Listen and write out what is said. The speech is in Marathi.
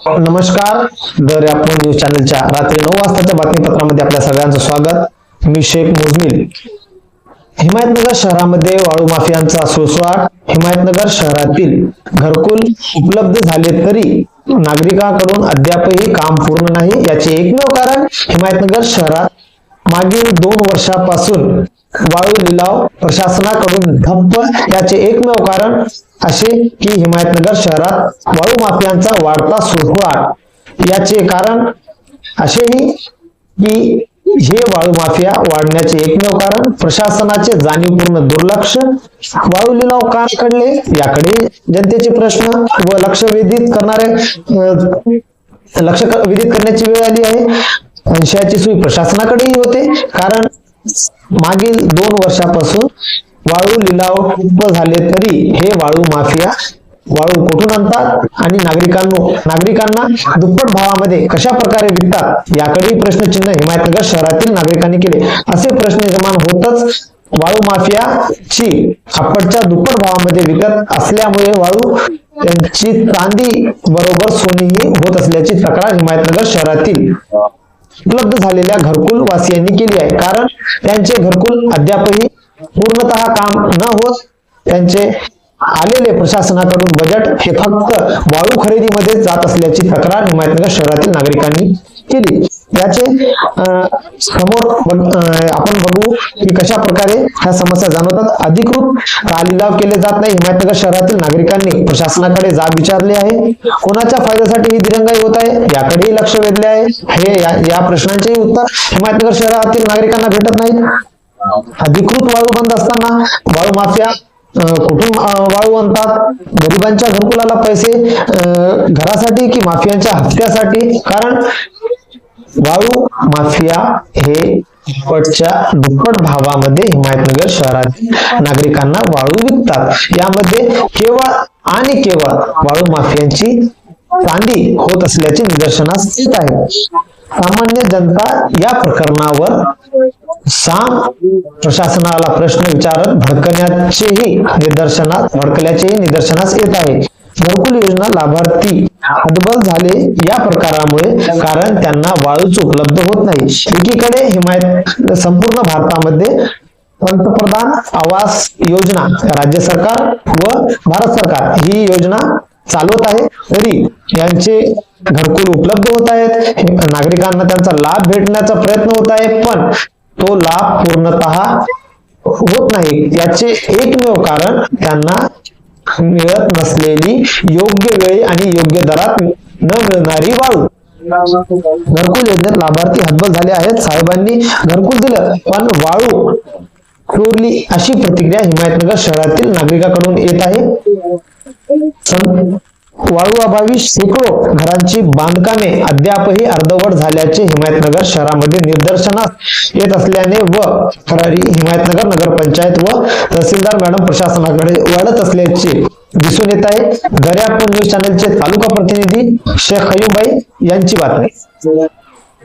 हो, नमस्कार. दर आपण न्यूज चॅनलच्या रात्री नऊ वाजताच्या बातमीपत्रामध्ये आपल्या सगळ्यांचं स्वागत. मी शेख मुजमिल. हिमायतनगर शहरामध्ये वाळू माफियांचा सुळसुळाट. हिमायतनगर शहरातील घरकुल उपलब्ध झाले तरी नागरिकांकडून अद्यापही काम पूर्ण नाही. याचे एकमेव कारण हिमायतनगर शहरात मागील दोन वर्षापासून वाळू लिलाव प्रशासनाकडून ठप्प याचे एकमेव कारण असे की हिमायतनगर शहरात वाळू माफियांचा वाढता सुळसुळाट याचे कारण असेही की हे वाळू माफिया वाढण्याचे एकमेव कारण प्रशासनाचे जाणीवपूर्ण दुर्लक्ष वाळू लिलाव का कडले याकडे जनतेचे प्रश्न व लक्ष वेधित करणारे लक्ष वेधित करण्याची वेळ आली आहे. अंशाची सोयी प्रशासनाकडेही होते. कारण मागील दोन वर्षापासून वाळू लिलाव ठप्प झाले तरी हे वाळू माफिया वाळू कुठून आणतात आणि नागरिकांनो नागरिकांना दुप्पट भावामध्ये कशा प्रकारे विकतात याकडेही प्रश्नचिन्ह हिमायतनगर शहरातील नागरिकांनी केले. असे प्रश्न निर्माण होतच वाळू माफियाची आपटच्या दुप्पट भावामध्ये विकत असल्यामुळे वाळू त्यांची चांदी बरोबर सोनीही होत असल्याची तक्रार हिमायतनगर शहरातील उपलब्ध झालेल्या घरकुल वासियांनी केली आहे. कारण त्यांचे घरकुल अद्यापही पूर्णतः काम न होत त्यांचे आलेले प्रशासनाकडून बजेट हे फक्त वाळू खरेदीमध्ये जात असल्याची तक्रार हिमायतनगर शहरातील नागरिकांनी केली. याचे समोर आपण बघू की कशा प्रकारे ह्या समस्या जाणवतात. अधिकृत लिलाव केले जात नाही. हिमायतनगर शहरातील नागरिकांनी प्रशासनाकडे जाब विचारले आहे. कोणाच्या फायद्यासाठी ही दिरंगाई होत आहे? याकडेही लक्ष वेधले आहे. हे या, या प्रश्नांचेही उत्तर हिमायतनगर शहरातील नागरिकांना भेटत नाहीत. अधिकृत वाळू बंद असताना वाळू माफिया कुठून वाळू आणतात? गरिबांच्या घरकुलाला पैसे अं, घरासाठी की माफियांच्या हप्त्यासाठी? कारण वाळू माफिया हे दुप्पटच्या दुप्पट भावामध्ये हिमायतनगर शहरातील नागरिकांना वाळू विकतात. यामध्ये केवळ आणि केवळ वाळू माफियांची चांदी होत असल्याचे निदर्शनास येत आहे. सामान्य जनता या प्रकरणावर साम प्रशासनाला प्रश्न विचारत भडकण्याचेही निदर्शनास भडकल्याचेही निदर्शनास येत आहे. घरकुल योजना लाभार्थी हतबल झाले या प्रकारामुळे कारण त्यांना वाळूच उपलब्ध होत नाही. एकीकडे हिमायत संपूर्ण भारतामध्ये पंतप्रधान आवास योजना राज्य सरकार व भारत सरकार ही योजना चालवत आहे. तरी यांचे घरकुल उपलब्ध होत आहेत. नागरिकांना त्यांचा लाभ भेटण्याचा प्रयत्न होत आहे पण तो लाभ पूर्णतः होत नाही. याचे एकमेव कारण त्यांना मिळत नसलेली योग्य वेळी आणि योग्य दरात न मिळणारी वाळू. घरकुल योजनेत लाभार्थी हतबल झाले आहेत. साहेबांनी घरकुल दिलं पण वाळू चोरली अशी प्रतिक्रिया हिमायतनगर शहरातील नागरिकांकडून येत आहे. वाळू अभावी शेकडो घरांची बांधकामे अद्यापही अर्धवट झाल्याचे हिमायतनगर शहरामध्ये निदर्शनास येत असल्याने व फरारी हिमायतनगर नगरपंचायत व तहसीलदार मॅडम प्रशासनाकडे वळत असल्याचे दिसून येत आहे. दर्यापूर न्यूज चॅनलचे तालुका प्रतिनिधी शेख हयूबाई यांची बातमी.